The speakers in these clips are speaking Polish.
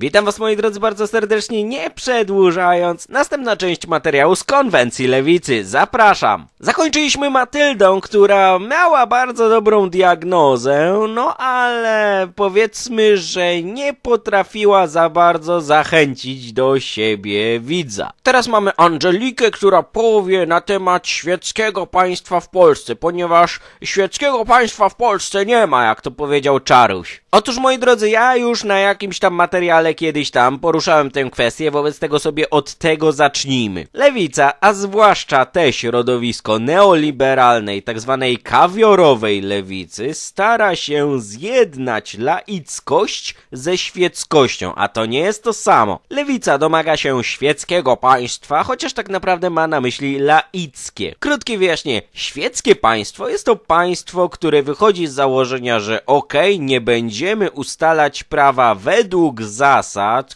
Witam was moi drodzy bardzo serdecznie, nie przedłużając. Następna część materiału z konwencji lewicy, zapraszam. Zakończyliśmy Matyldą, która miała bardzo dobrą diagnozę, no ale powiedzmy, że nie potrafiła za bardzo zachęcić do siebie widza. Teraz mamy Angelikę, która powie na temat świeckiego państwa w Polsce, ponieważ świeckiego państwa w Polsce nie ma, jak to powiedział Czaruś. Otóż moi drodzy, ja już na jakimś tam materiale kiedyś tam poruszałem tę kwestię, wobec tego sobie od tego zacznijmy. Lewica, a zwłaszcza te środowisko neoliberalnej, tak zwanej kawiorowej lewicy, stara się zjednać laickość ze świeckością, a to nie jest to samo. Lewica domaga się świeckiego państwa, chociaż tak naprawdę ma na myśli laickie. Krótkie wyjaśnienie, świeckie państwo jest to państwo, które wychodzi z założenia, że okej, nie będziemy ustalać prawa według zasad,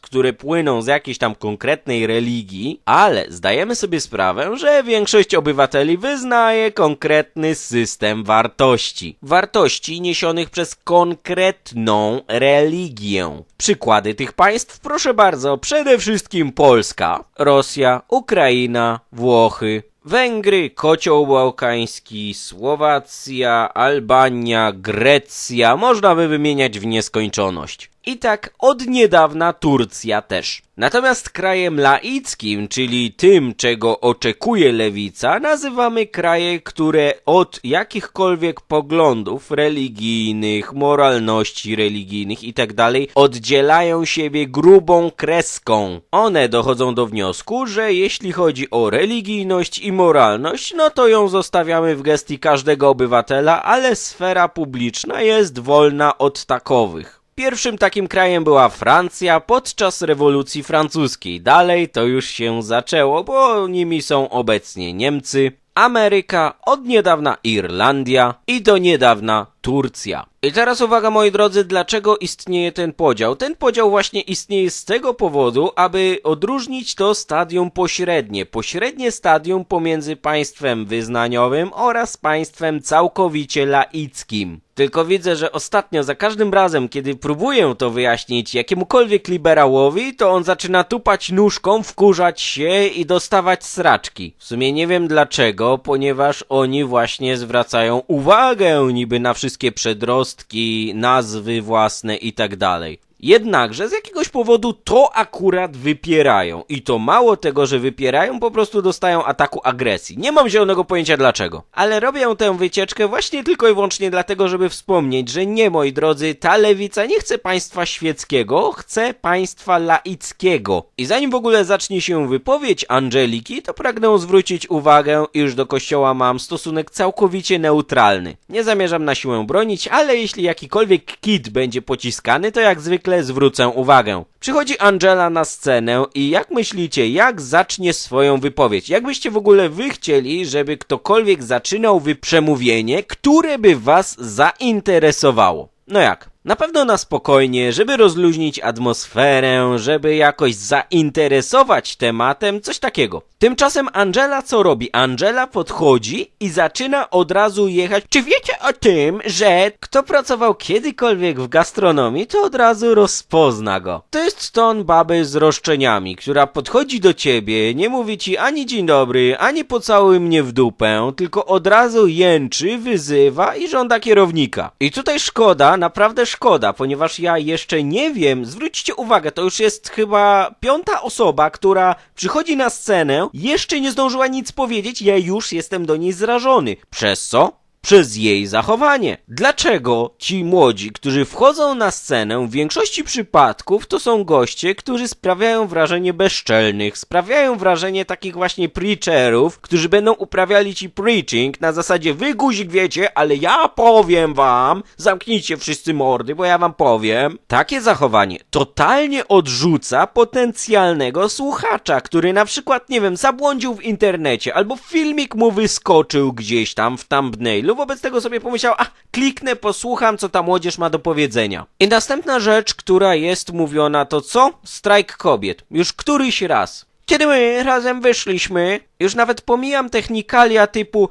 które płyną z jakiejś tam konkretnej religii, ale zdajemy sobie sprawę, że większość obywateli wyznaje konkretny system wartości. Wartości niesionych przez konkretną religię. Przykłady tych państw, proszę bardzo, przede wszystkim Polska, Rosja, Ukraina, Włochy, Węgry, Kocioł Bałkański, Słowacja, Albania, Grecja, można by wymieniać w nieskończoność. I tak od niedawna Turcja też. Natomiast krajem laickim, czyli tym, czego oczekuje lewica, nazywamy kraje, które od jakichkolwiek poglądów religijnych, moralności religijnych itd. oddzielają siebie grubą kreską. One dochodzą do wniosku, że jeśli chodzi o religijność i moralność, no to ją zostawiamy w gestii każdego obywatela, ale sfera publiczna jest wolna od takowych. Pierwszym takim krajem była Francja podczas rewolucji francuskiej. Dalej to już się zaczęło, bo nimi są obecnie Niemcy, Ameryka, od niedawna Irlandia i do niedawna Turcja. I teraz uwaga moi drodzy, dlaczego istnieje ten podział? Ten podział właśnie istnieje z tego powodu, aby odróżnić to stadium pośrednie. Pośrednie stadium pomiędzy państwem wyznaniowym oraz państwem całkowicie laickim. Tylko widzę, że ostatnio za każdym razem, kiedy próbuję to wyjaśnić jakiemukolwiek liberałowi, to on zaczyna tupać nóżką, wkurzać się i dostawać sraczki. W sumie nie wiem dlaczego, ponieważ oni właśnie zwracają uwagę niby na wszystkie przedrostki, nazwy własne i tak dalej. Jednakże z jakiegoś powodu to akurat wypierają. I to mało tego, że wypierają, po prostu dostają ataku agresji. Nie mam zielonego pojęcia dlaczego. Ale robię tę wycieczkę właśnie tylko i wyłącznie dlatego, żeby wspomnieć, że nie, moi drodzy, ta lewica nie chce państwa świeckiego, chce państwa laickiego. I zanim w ogóle zacznie się wypowiedź Angeliki, to pragnę zwrócić uwagę, iż do kościoła mam stosunek całkowicie neutralny. Nie zamierzam na siłę bronić, ale jeśli jakikolwiek kit będzie pociskany, to jak zwykle zwrócę uwagę. Przychodzi Angela na scenę i jak myślicie, jak zacznie swoją wypowiedź? Jakbyście w ogóle wy chcieli, żeby ktokolwiek zaczynał wyprzemówienie, które by was zainteresowało? No jak? Na pewno na spokojnie, żeby rozluźnić atmosferę, żeby jakoś zainteresować tematem, coś takiego. Tymczasem Angela co robi? Angela podchodzi i zaczyna od razu jechać. Czy wiecie o tym, że kto pracował kiedykolwiek w gastronomii, to od razu rozpozna go. To jest ton baby z roszczeniami, która podchodzi do ciebie, nie mówi ci ani dzień dobry, ani pocałuj mnie w dupę, tylko od razu jęczy, wyzywa i żąda kierownika. I tutaj szkoda, naprawdę szkoda, ponieważ ja jeszcze nie wiem, zwróćcie uwagę, to już jest chyba piąta osoba, która przychodzi na scenę, jeszcze nie zdążyła nic powiedzieć, ja już jestem do niej zrażony. Przez co? Przez jej zachowanie. Dlaczego ci młodzi, którzy wchodzą na scenę, w większości przypadków to są goście, którzy sprawiają wrażenie bezczelnych, sprawiają wrażenie takich właśnie preacherów, którzy będą uprawiali ci preaching na zasadzie wy guzik wiecie, ale ja powiem wam, zamknijcie wszyscy mordy, bo ja wam powiem. Takie zachowanie totalnie odrzuca potencjalnego słuchacza, który na przykład, nie wiem, zabłądził w internecie, albo filmik mu wyskoczył gdzieś tam w thumbnailu, wobec tego sobie pomyślał, a kliknę, posłucham, co ta młodzież ma do powiedzenia. I następna rzecz, która jest mówiona, to co? Strajk kobiet. Już któryś raz. Kiedy my razem wyszliśmy, już nawet pomijam technikalia typu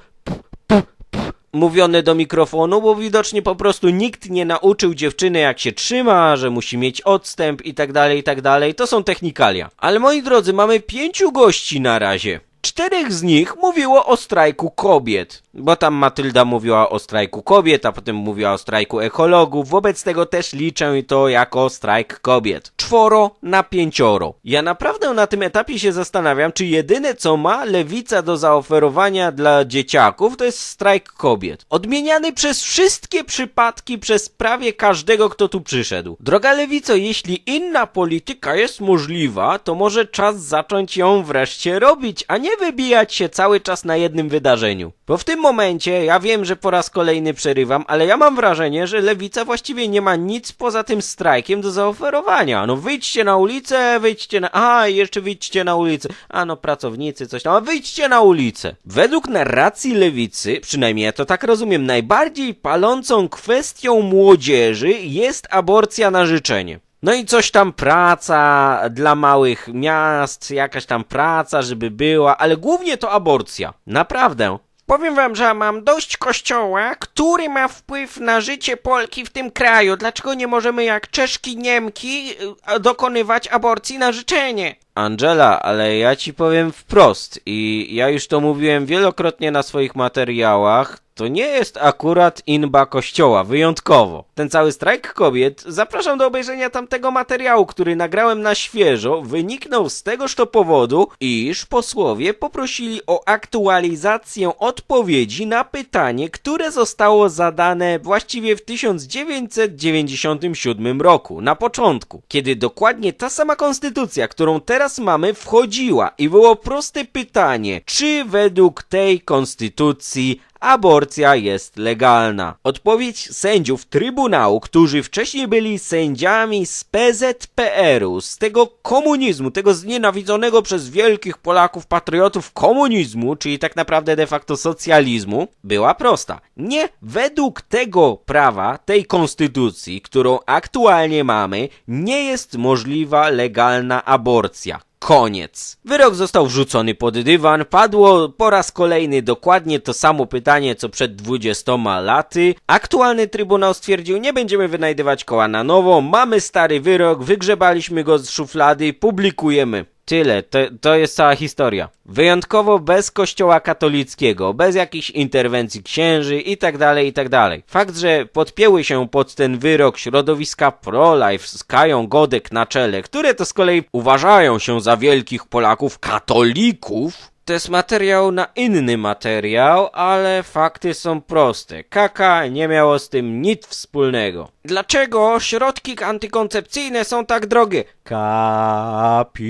mówione do mikrofonu, bo widocznie po prostu nikt nie nauczył dziewczyny jak się trzyma, że musi mieć odstęp i tak dalej, i tak dalej. To są technikalia. Ale moi drodzy, mamy pięciu gości na razie. Czterech z nich mówiło o strajku kobiet, bo tam Matylda mówiła o strajku kobiet, a potem mówiła o strajku ekologów, wobec tego też liczę to jako strajk kobiet. Czworo na pięcioro. Ja naprawdę na tym etapie się zastanawiam, czy jedyne co ma lewica do zaoferowania dla dzieciaków to jest strajk kobiet. Odmieniany przez wszystkie przypadki, przez prawie każdego, kto tu przyszedł. Droga lewico, jeśli inna polityka jest możliwa, to może czas zacząć ją wreszcie robić, a nie wybijać się cały czas na jednym wydarzeniu. Bo w tym momencie, ja wiem, że po raz kolejny przerywam, ale ja mam wrażenie, że lewica właściwie nie ma nic poza tym strajkiem do zaoferowania. No wyjdźcie na ulicę, wyjdźcie na... A, jeszcze wyjdźcie na ulicę. A no, pracownicy, coś tam. A wyjdźcie na ulicę. Według narracji lewicy, przynajmniej ja to tak rozumiem, najbardziej palącą kwestią młodzieży jest aborcja na życzenie. No i coś tam praca dla małych miast, jakaś tam praca, żeby była, ale głównie to aborcja. Naprawdę. Powiem wam, że mam dość kościoła, który ma wpływ na życie Polki w tym kraju. Dlaczego nie możemy jak Czeszki, Niemki y, dokonywać aborcji na życzenie? Angela, ale ja ci powiem wprost i ja już to mówiłem wielokrotnie na swoich materiałach, to nie jest akurat inba kościoła, wyjątkowo. Ten cały strajk kobiet, zapraszam do obejrzenia tamtego materiału, który nagrałem na świeżo, wyniknął z tegoż to powodu, iż posłowie poprosili o aktualizację odpowiedzi na pytanie, które zostało zadane właściwie w 1997 roku, na początku, kiedy dokładnie ta sama konstytucja, którą teraz mamy, wchodziła i było proste pytanie, czy według tej konstytucji aborcja jest legalna. Odpowiedź sędziów Trybunału, którzy wcześniej byli sędziami z PZPR-u, z tego komunizmu, tego znienawidzonego przez wielkich Polaków patriotów komunizmu, czyli tak naprawdę de facto socjalizmu, była prosta. Nie według tego prawa, tej konstytucji, którą aktualnie mamy, nie jest możliwa legalna aborcja. Koniec. Wyrok został wrzucony pod dywan, padło po raz kolejny dokładnie to samo pytanie co przed 20 laty. Aktualny trybunał stwierdził, nie będziemy wynajdywać koła na nowo, mamy stary wyrok, wygrzebaliśmy go z szuflady, publikujemy. Tyle, to, to jest cała historia. Wyjątkowo bez kościoła katolickiego, bez jakichś interwencji księży i tak dalej, i tak. Fakt, że podpięły się pod ten wyrok środowiska pro-life z Kają Godek na czele, które to z kolei uważają się za wielkich Polaków katolików, to jest materiał na inny materiał, ale fakty są proste. Kaka nie miało z tym nic wspólnego. Dlaczego środki antykoncepcyjne są tak drogie? Kapitalizm.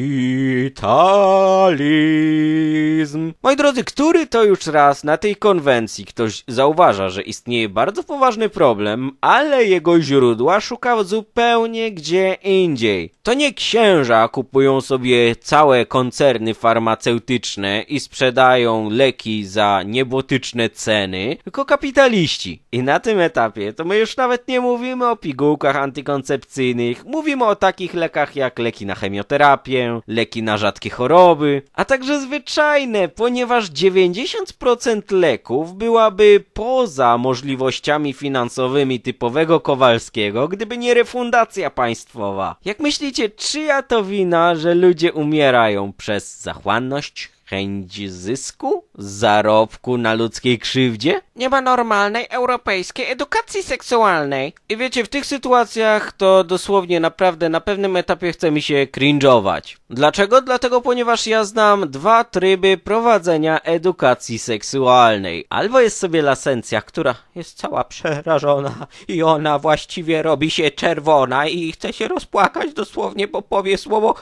Moi drodzy, który to już raz na tej konwencji ktoś zauważa, że istnieje bardzo poważny problem, ale jego źródła szuka zupełnie gdzie indziej. To nie księża kupują sobie całe koncerny farmaceutyczne i sprzedają leki za niebotyczne ceny, tylko kapitaliści. I na tym etapie to my już nawet nie mówimy o pigułkach antykoncepcyjnych, mówimy o takich lekach jak leki na chemioterapię, leki na rzadkie choroby, a także zwyczajne, ponieważ 90% leków byłaby poza możliwościami finansowymi typowego Kowalskiego, gdyby nie refundacja państwowa. Jak myślicie, czyja to wina, że ludzie umierają przez zachłanność, chęć zysku, zarobku na ludzkiej krzywdzie? Nie ma normalnej europejskiej edukacji seksualnej. I wiecie, w tych sytuacjach to dosłownie naprawdę na pewnym etapie chce mi się cringe'ować. Dlaczego? Dlatego, ponieważ ja znam dwa tryby prowadzenia edukacji seksualnej. Albo jest sobie lasencja, która jest cała przerażona i ona właściwie robi się czerwona i chce się rozpłakać dosłownie, bo powie słowo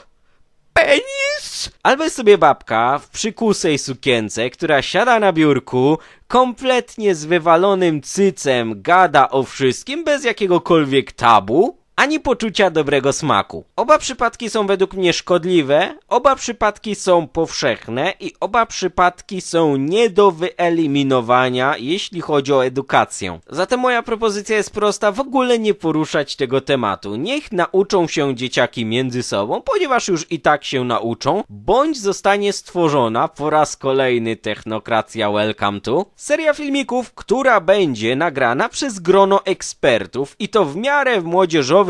penis! Albo jest sobie babka w przykusej sukience, która siada na biurku, kompletnie z wywalonym cycem gada o wszystkim bez jakiegokolwiek tabu. Ani poczucia dobrego smaku. Oba przypadki są według mnie szkodliwe, oba przypadki są powszechne i oba przypadki są nie do wyeliminowania, jeśli chodzi o edukację. Zatem moja propozycja jest prosta, w ogóle nie poruszać tego tematu. Niech nauczą się dzieciaki między sobą, ponieważ już i tak się nauczą, bądź zostanie stworzona po raz kolejny technokracja welcome to, seria filmików, która będzie nagrana przez grono ekspertów i to w miarę w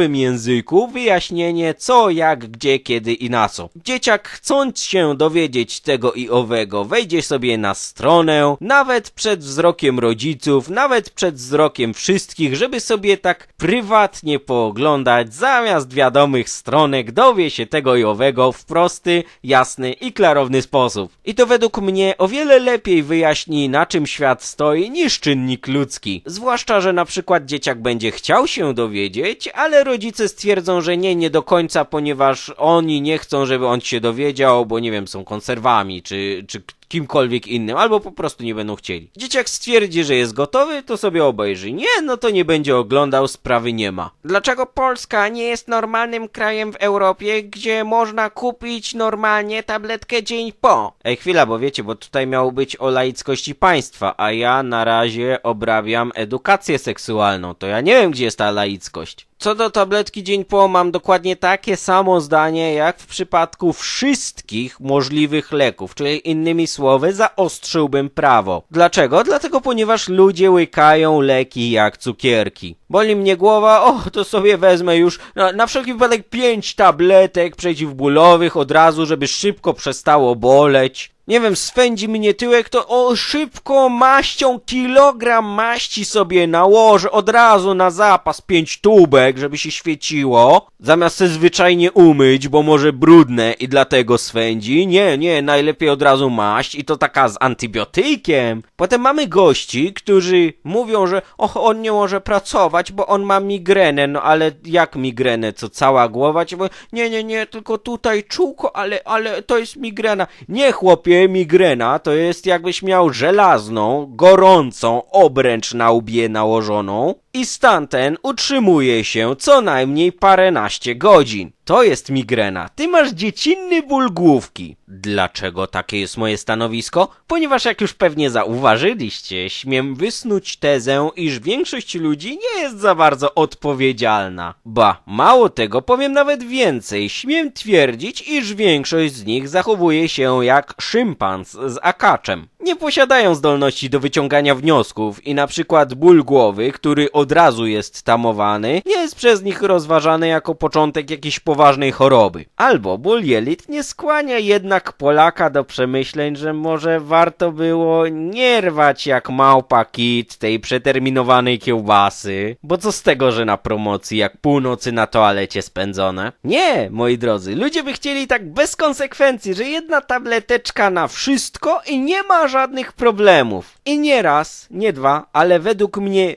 młodzieżowym języku wyjaśnienie co, jak, gdzie, kiedy i na co. Dzieciak chcąc się dowiedzieć tego i owego, wejdzie sobie na stronę, nawet przed wzrokiem rodziców, nawet przed wzrokiem wszystkich, żeby sobie tak prywatnie pooglądać, zamiast wiadomych stronek dowie się tego i owego w prosty, jasny i klarowny sposób. I to według mnie o wiele lepiej wyjaśni na czym świat stoi niż czynnik ludzki. Zwłaszcza, że na przykład dzieciak będzie chciał się dowiedzieć, ale rodzice stwierdzą, że nie, nie do końca, ponieważ oni nie chcą, żeby on się dowiedział, bo nie wiem, są konserwami, czy, czy kimkolwiek innym, albo po prostu nie będą chcieli. Dzieciak stwierdzi, że jest gotowy, to sobie obejrzy. Nie, no to nie będzie oglądał, sprawy nie ma. Dlaczego Polska nie jest normalnym krajem w Europie, gdzie można kupić normalnie tabletkę dzień po? Ej, chwila, bo wiecie, bo tutaj miało być o laickości państwa, a ja na razie obrabiam edukację seksualną, to ja nie wiem, gdzie jest ta laickość. Co do tabletki dzień po, mam dokładnie takie samo zdanie jak w przypadku wszystkich możliwych leków, czyli innymi słowy zaostrzyłbym prawo. Dlaczego? Dlatego, ponieważ ludzie łykają leki jak cukierki. Boli mnie głowa, o, to sobie wezmę już na, na wszelki wypadek pięć tabletek przeciwbólowych od razu, żeby szybko przestało boleć nie wiem, swędzi mnie tyłek, to o szybko maścią kilogram maści sobie nałożę od razu na zapas pięć tubek, żeby się świeciło, zamiast se zwyczajnie umyć, bo może brudne i dlatego swędzi. Nie, nie, najlepiej od razu maść i to taka z antybiotykiem. Potem mamy gości, którzy mówią, że och, on nie może pracować, bo on ma migrenę, no ale jak migrenę, co cała głowa? Nie, nie, nie, tylko tutaj czółko, ale, ale to jest migrena. Nie, chłopie, migrena to jest jakbyś miał żelazną, gorącą obręcz na łbie nałożoną i stan ten utrzymuje się co najmniej paręnaście godzin. To jest migrena. Ty masz dziecinny ból główki. Dlaczego takie jest moje stanowisko? Ponieważ jak już pewnie zauważyliście, śmiem wysnuć tezę, iż większość ludzi nie jest za bardzo odpowiedzialna. Ba, mało tego, powiem nawet więcej. Śmiem twierdzić, iż większość z nich zachowuje się jak szympans z akaczem. Nie posiadają zdolności do wyciągania wniosków i na przykład ból głowy, który od razu jest tamowany, jest przez nich rozważany jako początek jakiejś poważnej choroby. Albo ból jelit nie skłania jednak Polaka do przemyśleń, że może warto było nie rwać jak małpa kit tej przeterminowanej kiełbasy, bo co z tego, że na promocji jak północy na toalecie spędzone? Nie, moi drodzy, ludzie by chcieli tak bez konsekwencji, że jedna tableteczka na wszystko i nie ma żadnych problemów. I nie raz, nie dwa, ale według mnie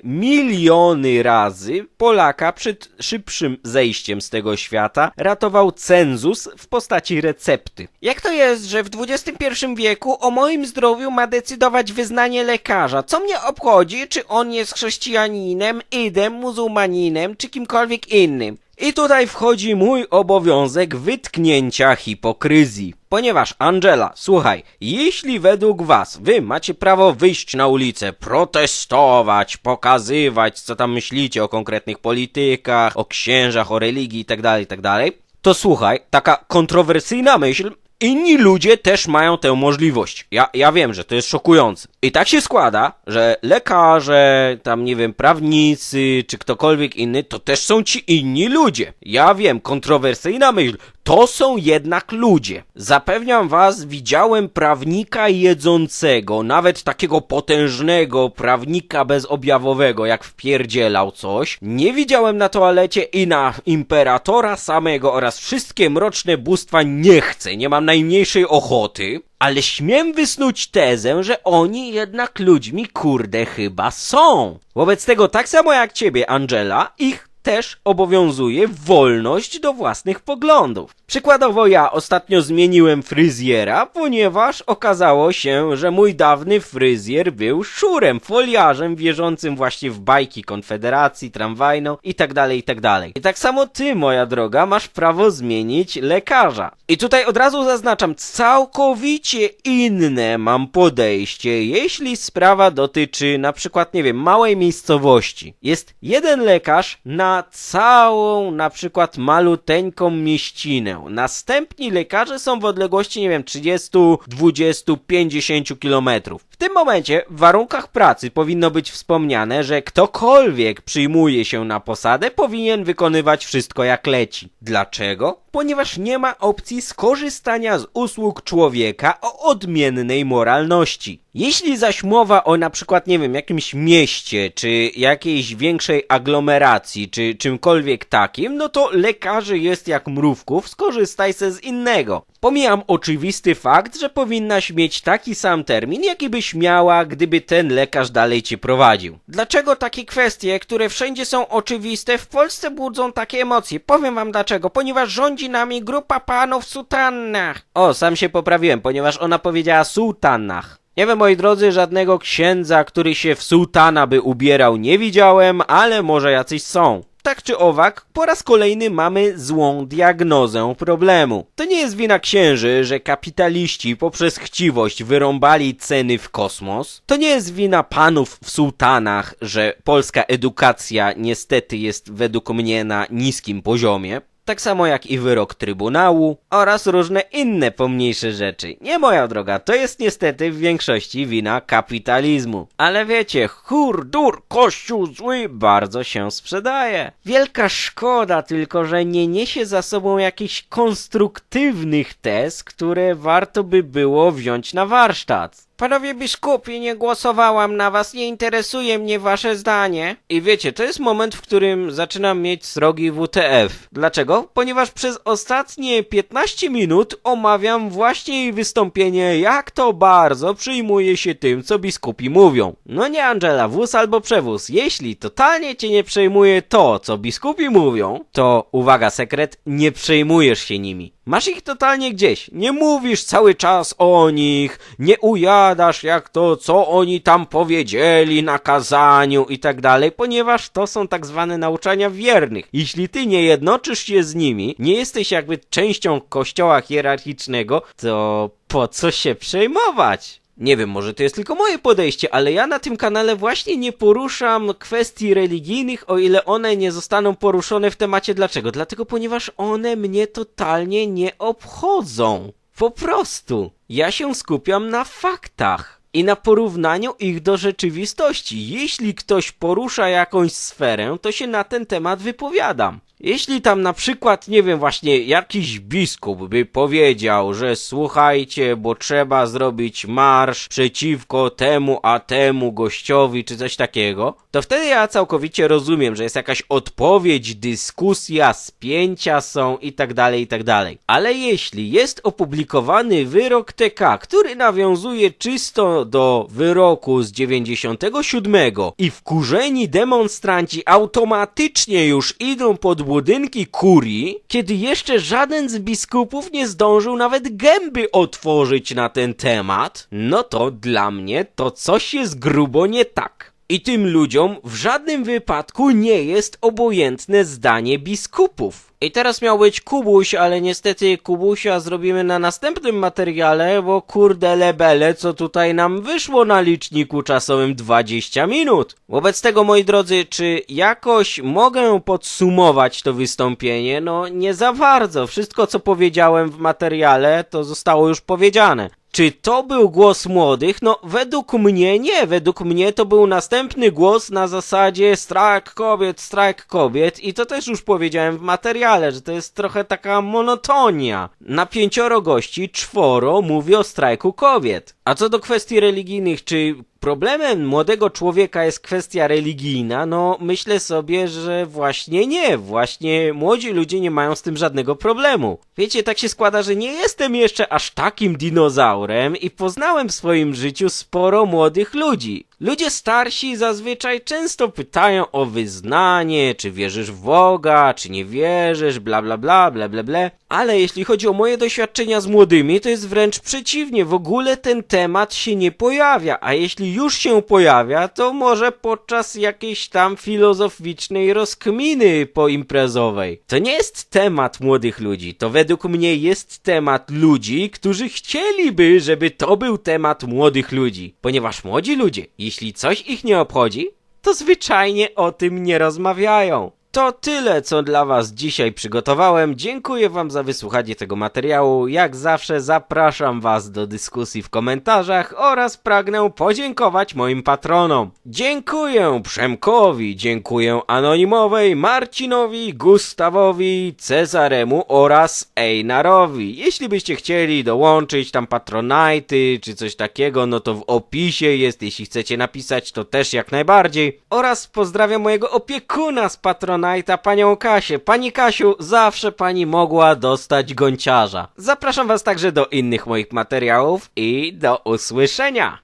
miliony razy Polaka przed szybszym zejściem z tego świata ratował cenzus w postaci recepty. Jak to jest, że w XXI wieku o moim zdrowiu ma decydować wyznanie lekarza? Co mnie obchodzi, czy on jest chrześcijaninem, idem, muzułmaninem, czy kimkolwiek innym? I tutaj wchodzi mój obowiązek wytknięcia hipokryzji. Ponieważ, Angela, słuchaj, jeśli według was wy macie prawo wyjść na ulicę, protestować, pokazywać, co tam myślicie o konkretnych politykach, o księżach, o religii itd., itd., to słuchaj, taka kontrowersyjna myśl inni ludzie też mają tę możliwość. Ja, ja wiem, że to jest szokujące. I tak się składa, że lekarze, tam nie wiem, prawnicy, czy ktokolwiek inny, to też są ci inni ludzie. Ja wiem, kontrowersyjna myśl, to są jednak ludzie. Zapewniam was, widziałem prawnika jedzącego, nawet takiego potężnego prawnika bezobjawowego, jak wpierdzielał coś. Nie widziałem na toalecie i na imperatora samego oraz wszystkie mroczne bóstwa nie chcę, nie mam najmniejszej ochoty. Ale śmiem wysnuć tezę, że oni jednak ludźmi kurde chyba są. Wobec tego tak samo jak ciebie, Angela, ich też obowiązuje wolność do własnych poglądów. Przykładowo ja ostatnio zmieniłem fryzjera, ponieważ okazało się, że mój dawny fryzjer był szurem, foliarzem wierzącym właśnie w bajki Konfederacji, tramwajną i tak dalej, i tak. I tak samo ty, moja droga, masz prawo zmienić lekarza. I tutaj od razu zaznaczam, całkowicie inne mam podejście, jeśli sprawa dotyczy na przykład, nie wiem, małej miejscowości. Jest jeden lekarz na całą, na przykład maluteńką mieścinę. Następni lekarze są w odległości, nie wiem, 30, 20, 50 kilometrów. W tym momencie w warunkach pracy powinno być wspomniane, że ktokolwiek przyjmuje się na posadę powinien wykonywać wszystko jak leci. Dlaczego? Ponieważ nie ma opcji skorzystania z usług człowieka o odmiennej moralności. Jeśli zaś mowa o na przykład, nie wiem, jakimś mieście, czy jakiejś większej aglomeracji, czy czymkolwiek takim, no to lekarzy jest jak mrówków, skorzystaj se z innego. Pomijam oczywisty fakt, że powinnaś mieć taki sam termin, jaki byś miała, gdyby ten lekarz dalej cię prowadził. Dlaczego takie kwestie, które wszędzie są oczywiste, w Polsce budzą takie emocje? Powiem wam dlaczego. Ponieważ rządzi nami grupa panów w sutannach. O, sam się poprawiłem, ponieważ ona powiedziała sultannach. Nie wiem, moi drodzy, żadnego księdza, który się w sułtana by ubierał, nie widziałem, ale może jacyś są. Tak czy owak, po raz kolejny mamy złą diagnozę problemu. To nie jest wina księży, że kapitaliści poprzez chciwość wyrąbali ceny w kosmos. To nie jest wina panów w sułtanach, że polska edukacja niestety jest według mnie na niskim poziomie. Tak samo jak i wyrok Trybunału oraz różne inne pomniejsze rzeczy. Nie moja droga, to jest niestety w większości wina kapitalizmu. Ale wiecie, hurdur, kościół zły bardzo się sprzedaje. Wielka szkoda tylko, że nie niesie za sobą jakichś konstruktywnych tez, które warto by było wziąć na warsztat. Panowie biskupie, nie głosowałam na was, nie interesuje mnie wasze zdanie. I wiecie, to jest moment, w którym zaczynam mieć srogi WTF. Dlaczego? Ponieważ przez ostatnie 15 minut omawiam właśnie jej wystąpienie, jak to bardzo przyjmuje się tym, co biskupi mówią. No nie Angela, wóz albo przewóz. Jeśli totalnie cię nie przejmuje to, co biskupi mówią, to uwaga, sekret, nie przejmujesz się nimi. Masz ich totalnie gdzieś. Nie mówisz cały czas o nich, nie ujadasz jak to, co oni tam powiedzieli na kazaniu i tak dalej, ponieważ to są tak zwane nauczania wiernych. Jeśli ty nie jednoczysz się z nimi, nie jesteś jakby częścią kościoła hierarchicznego, to po co się przejmować? Nie wiem, może to jest tylko moje podejście, ale ja na tym kanale właśnie nie poruszam kwestii religijnych, o ile one nie zostaną poruszone w temacie. Dlaczego? Dlatego, ponieważ one mnie totalnie nie obchodzą. Po prostu. Ja się skupiam na faktach i na porównaniu ich do rzeczywistości. Jeśli ktoś porusza jakąś sferę, to się na ten temat wypowiadam. Jeśli tam na przykład, nie wiem, właśnie jakiś biskup by powiedział, że słuchajcie, bo trzeba zrobić marsz przeciwko temu, a temu gościowi, czy coś takiego, to wtedy ja całkowicie rozumiem, że jest jakaś odpowiedź, dyskusja, spięcia są i tak dalej, i tak dalej. Ale jeśli jest opublikowany wyrok TK, który nawiązuje czysto do wyroku z 97 i wkurzeni demonstranci automatycznie już idą pod budynki kurii, kiedy jeszcze żaden z biskupów nie zdążył nawet gęby otworzyć na ten temat, no to dla mnie to coś jest grubo nie tak. I tym ludziom w żadnym wypadku nie jest obojętne zdanie biskupów. I teraz miał być Kubuś, ale niestety Kubusia zrobimy na następnym materiale, bo kurde lebele, co tutaj nam wyszło na liczniku czasowym 20 minut. Wobec tego, moi drodzy, czy jakoś mogę podsumować to wystąpienie? No nie za bardzo. Wszystko, co powiedziałem w materiale, to zostało już powiedziane. Czy to był głos młodych? No, według mnie nie. Według mnie to był następny głos na zasadzie strajk kobiet, strajk kobiet i to też już powiedziałem w materiale, że to jest trochę taka monotonia. Na pięcioro gości czworo mówi o strajku kobiet. A co do kwestii religijnych, czy problemem młodego człowieka jest kwestia religijna, no myślę sobie, że właśnie nie, właśnie młodzi ludzie nie mają z tym żadnego problemu. Wiecie, tak się składa, że nie jestem jeszcze aż takim dinozaurem i poznałem w swoim życiu sporo młodych ludzi. Ludzie starsi zazwyczaj często pytają o wyznanie, czy wierzysz w Boga, czy nie wierzysz, bla bla bla, bla bla bla. Ale jeśli chodzi o moje doświadczenia z młodymi, to jest wręcz przeciwnie. W ogóle ten temat się nie pojawia, a jeśli już się pojawia, to może podczas jakiejś tam filozoficznej rozkminy poimprezowej. To nie jest temat młodych ludzi, to według mnie jest temat ludzi, którzy chcieliby, żeby to był temat młodych ludzi. Ponieważ młodzi ludzie, jeśli coś ich nie obchodzi, to zwyczajnie o tym nie rozmawiają. To tyle, co dla Was dzisiaj przygotowałem. Dziękuję Wam za wysłuchanie tego materiału. Jak zawsze zapraszam Was do dyskusji w komentarzach oraz pragnę podziękować moim patronom. Dziękuję Przemkowi, dziękuję Anonimowej, Marcinowi, Gustawowi, Cezaremu oraz Einarowi. Jeśli byście chcieli dołączyć tam patronajty czy coś takiego, no to w opisie jest, jeśli chcecie napisać, to też jak najbardziej. Oraz pozdrawiam mojego opiekuna z patronajta, panią Kasię. Pani Kasiu, zawsze pani mogła dostać gąciarza. Zapraszam was także do innych moich materiałów i do usłyszenia!